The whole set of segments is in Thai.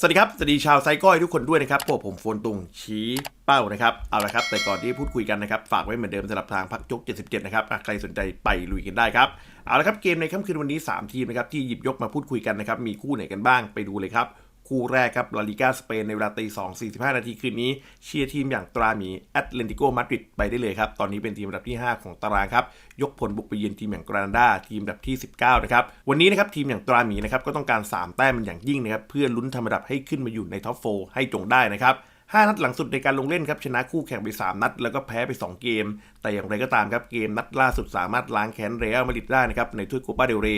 สวัสดีครับ สวัสดีชาวไซก้อยทุกคนด้วยนะครับพวกผมโฟนตุงชี้เป้านะครับ เอาละครับ แต่ก่อนที่พูดคุยกันนะครับ ฝากไว้เหมือนเดิมสำหรับทางพักจก77 นะครับใครสนใจไปลุยกันได้ครับ เอาละครับ เกมในค่ำคืนวันนี้ 3 ทีมนะครับที่หยิบยกมาพูดคุยกันนะครับ มีคู่ไหนกันบ้างไปดูเลยครับ คู่แรกครับ ลาลิกาสเปนในเวลาตีสองสนาทีคืนนี้ เชียร์ทีมอย่างตราหมีแอตเลนติโกมาดริดไปได้เลยครับ ตอนนี้เป็นทีมอันดับที่ 5 ของตารางครับ ยกผลบุกไปเยือนทีมอย่างกรานาดาทีมอันดับที่ 19 นะครับ วันนี้นะครับทีมอย่างตราหมีนะครับก็ต้องการ 3 แต้มเป็นอย่างยิ่งนะครับเพื่อลุ้นทำอันดับให้ขึ้นมาอยู่ในท็อปโฟให้จงได้นะครับ 5 นัดหลังสุดในการลงเล่นครับชนะคู่แข่งไป 3 นัด แล้วก็แพ้ไป 2 เกม แต่อย่างไรก็ตามครับเกมนัดล่าสุดสามารถล้างแค้นเรอัลมาดริดได้นะครับในถ้วยโคปาเดลเร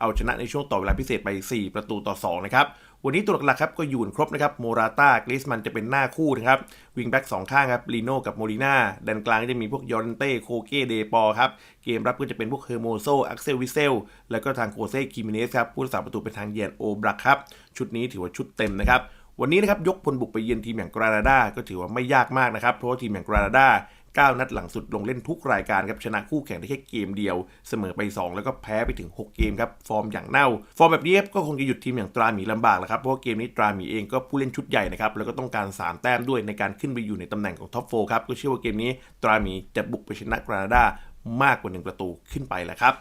เอาชนะในช่วงต่อเวลาพิเศษไป 4 ประตูต่อ 2 นะครับวันนี้ตัวหลักๆครับก็อยู่กันครบนะครับโมราตากริสมันจะเป็นหน้าคู่นะครับวิงแบ็กสองข้างครับลีโน่กับโมลิน่าแดนกลางจะมีพวกยอร์นเต้โคเก้เดปอครับเกมรับก็จะเป็นพวกเฮอร์โมโซอักเซลวิเซลแล้วก็ทางโคเซ่คิมิเนสครับผู้รักษาประตูเป็นทางเยียนโอบรักครับชุดนี้ถือว่าชุดเต็มนะครับ วันนี้นะครับยกพลบุกไปเยือนทีมอย่างกรานาดาก็ถือว่าไม่ยากมากนะครับเพราะว่าทีมอย่างกรานาดา9 นัดหลังสุดลงเล่นทุกรายการครับชนะคู่แข่งได้แค่เกมเดียว เสมอไป 2 แล้วก็แพ้ไปถึง 6 เกมครับ ฟอร์มอย่างเน่า ฟอร์มแบบนี้ก็คงจะหยุดทีมอย่างตราหมีลำบากแหละครับ เพราะเกมนี้ตราหมีเองก็ผู้เล่นชุดใหญ่นะครับ แล้วก็ต้องการ 3 แต้มด้วยในการขึ้นไปอยู่ในตำแหน่งของท็อปโฟครับก็เชื่อว่าเกมนี้ตราหมีจะบุกไปชนะกรานาดามากกว่า 1 ประตูขึ้นไปแหละครับ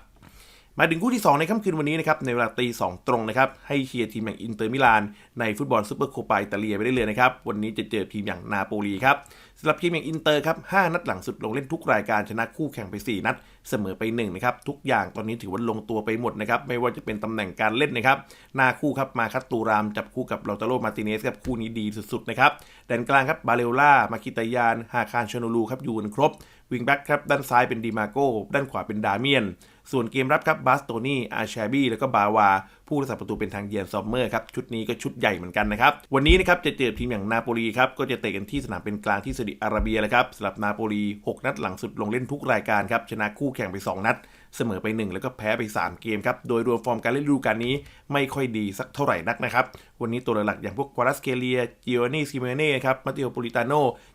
มาถึงคู่ที่ 2 ในค่ำคืนวันนี้นะครับในเวลาตีสองตรงนะครับให้เชียร์ทีมอย่างอินเตอร์มิลานในฟุตบอลซูเปอร์โคปาอิตาเลียไปได้เลยนะครับวันนี้จะเจอทีมอย่างนาโปลีครับ สำหรับทีมอย่างอินเตอร์ครับ 5 นัดหลังสุดลงเล่นทุกรายการชนะคู่แข่งไป 4 นัด เสมอไป1นะครับ ทุกอย่างตอนนี้ถือว่าลงตัวไปหมดนะครับ ไม่ว่าจะเป็นตำแหน่งการเล่นนะครับ หน้าคู่ครับ มาคัตตูราม จับคู่กับลอตาโรมาติเนสครับคู่นี้ดีสุดๆนะครับแดนกลางครับบาเลล่ามาคิตายาน ฮาคารชโนลูครับอยู่กันครบวิงแบ็กครับด้านซ้ายเป็นดีมาโก้ด้านขวาเป็นดาเมียน ส่วนเกมรับครับบาสโตนี่อาชาบี้แล้วก็บาวา ผู้รักษาประตูเป็นทางเยียนซอมเมอร์ครับชุดนี้ก็ชุดใหญ่เหมือนกันนะครับวันนี้นะครับจะเจอทีมอย่างนาโปลีครับก็จะเตะกันที่สนามเป็นกลางที่ซาอุดิอาระเบียเลยครับสำหรับนาโปลี 6 นัดหลังสุดลงเล่นทุกรายการครับชนะคู่แข่งไป 2 นัด เสมอไป 1 แล้วก็แพ้ไป 3 เกมครับ โดยรวมฟอร์มการเล่นฤดูกาลนี้ไม่ค่อยดีสักเท่าไหร่นักนะครับ วันนี้ตัวหลักๆอย่างพวกควารัสเคเลียจิโอนี่ซิเมเน่ครับมาติโอปูลิตาโน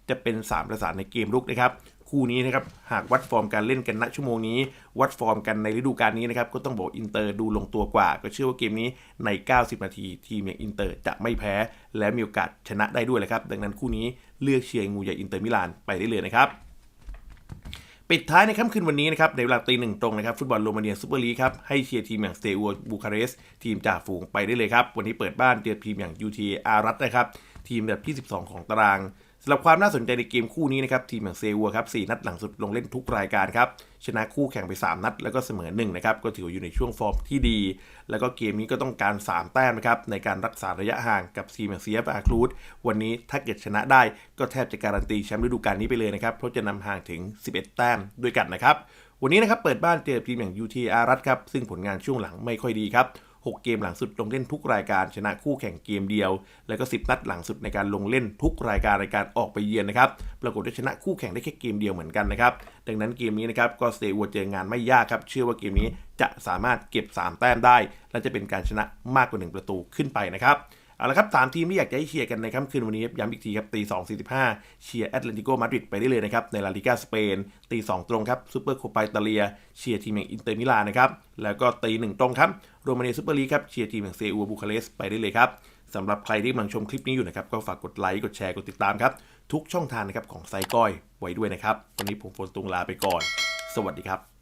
จะเป็นสามประสานในเกมรุกนะครับ คู่นี้นะครับหากวัดฟอร์มการเล่นกันณชั่วโมงนี้ วัดฟอร์มกันในฤดูกาลนี้นะครับก็ต้องบอกอินเตอร์ดูลงตัวกว่า ก็เชื่อว่าเกมนี้ใน 90 นาที ทีมอย่างอินเตอร์จะไม่แพ้ และมีโอกาสชนะได้ด้วยเลยครับ ดังนั้นคู่นี้เลือกเชียร์งูใหญ่อินเตอร์มิลานไปได้เลยนะครับปิดท้ายในค่ำคืนวันนี้นะครับในเวลาตีหนึ่งตรงนะครับฟุตบอลโรมาเนียซูเปอร์ลีกครับให้เชียร์ทีมอย่างสเตอัวบูคาเรสทีมจ่าฝูงไปได้เลยครับวันนี้เปิดบ้านเจอทีมอย่าง UT อารัตนะครับทีมแบบที่ 12 ของตาราง สำหรับความน่าสนใจในเกมคู่นี้นะครับทีมอย่างเซวัวครับ4นัดหลังสุดลงเล่นทุกรายการครับชนะคู่แข่งไป 3 นัด แล้วก็เสมอ1นะครับก็ถืออยู่ในช่วงฟอร์มที่ดี แล้วก็เกมนี้ก็ต้องการ 3 แต้มนะครับในการรักษาระยะห่างกับทีมอย่างเซียฟอาครูดวันนี้ถ้าเกิดชนะได้ก็แทบจะการันตีแชมป์ฤดูกาลนี้ไปเลยนะครับเพราะจะนำห่างถึง 11 แต้มด้วยกันนะครับวันนี้นะครับเปิดบ้านเจอทีมอย่าง UT อารัตครับซึ่งผลงานช่วงหลังไม่ค่อยดีครับ 6 เกมหลังสุดลงเล่นทุกรายการชนะคู่แข่งเกมเดียว แล้วก็ 10 นัดหลังสุดในการลงเล่นทุกรายการในการออกไปเยือนนะครับปรากฏว่าชนะคู่แข่งได้แค่เกมเดียวเหมือนกันนะครับดังนั้นเกมนี้นะครับก็สเตวัวเจองานไม่ยากครับเชื่อว่าเกมนี้จะสามารถเก็บ 3 แต้มได้ และจะเป็นการชนะมากกว่า 1 ประตูขึ้นไปนะครับ เอาละครับสามทีมที่อยากจะให้เชียร์กันในค่ำคืนวันนี้ย้ำอีกทีครับตี2 45เชียร์แอตเลติโกมาดริดไปได้เลยนะครับ ในลาลิกาสเปนตี2ตรงครับซูเปอร์โคปาอิตาเลีย เชียร์ทีมอย่างอินเตอร์มิลานนะครับ แล้วก็ตี1ตรงครับโรมาเนียซูเปอร์ลีกครับเชียร์ทีมอย่างเซอูบูคาเรสไปได้เลยครับสำหรับใครที่กำลังชมคลิปนี้อยู่นะครับก็ฝากกดไลค์กดแชร์กดติดตามครับทุกช่องทางนะครับของไซก้อยไว้ด้วยนะครับวันนี้ผมโฟนตุงลาไปก่อน สวัสดีครับ